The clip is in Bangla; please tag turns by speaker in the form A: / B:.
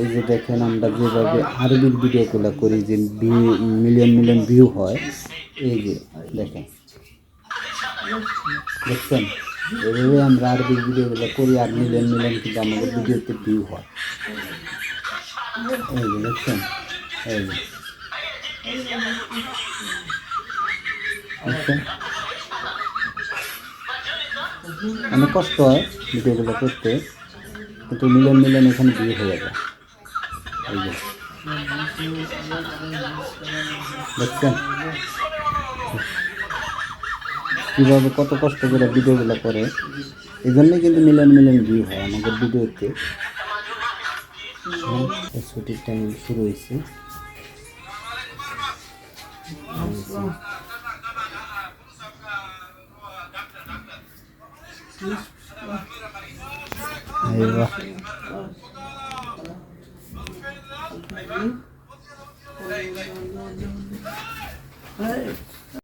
A: এই যে দেখেন আমরা যেভাবে আরবির ভিডিওগুলো করি যে মিলিয়ন মিলিয়ন ভিউ হয়, এই যে দেখেন। দেখছেন? এভাবে আমরা আরবির ভিডিওগুলো করি আর মিলিয়ন মিলিয়ন কিন্তু আমাদের ভিডিওতে ভিউ হয়। এই যে দেখছেন? এই যে। অনেক কষ্ট হয় ভিডিওগুলো করতে, কিন্তু মিলিয়ন মিলিয়ন এখানে ভিউ হয়ে যায়। এই যে দেখছেন? কীভাবে কত কষ্ট করে ভিডিওগুলো করে এই জন্যই কিন্তু মিলিয়ন মিলিয়ন ভিউ হয় আমাদের ভিডিওতে। ছুটির টাইম শুরু হয়েছে। বাহ
B: Hey.